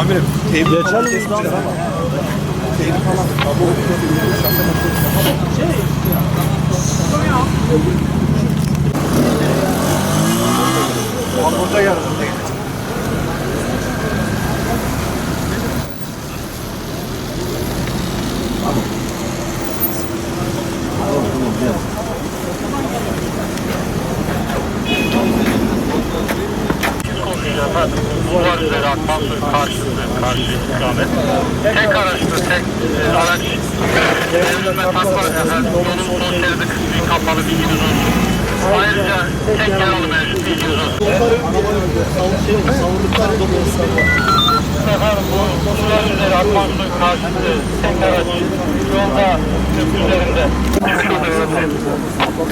Amirim, teybi Geçen teybi falan. Teybi falan. Abi o şahsen şey. Orada yarın. Bulvar üzeri Akmansur karşısı, karşı istikamet. Tek araçlı, tek e, araç. Devletme takma efendim, yolun son şeridi kısmı kapalı bilginiz olsun. Ayrıca tek yaralı mevcut bilginiz olsun. Efendim bu Bulvar üzeri Akmansur karşısı, tek araç. Yolda, köprü üzerinde. Çıkış yıldır takip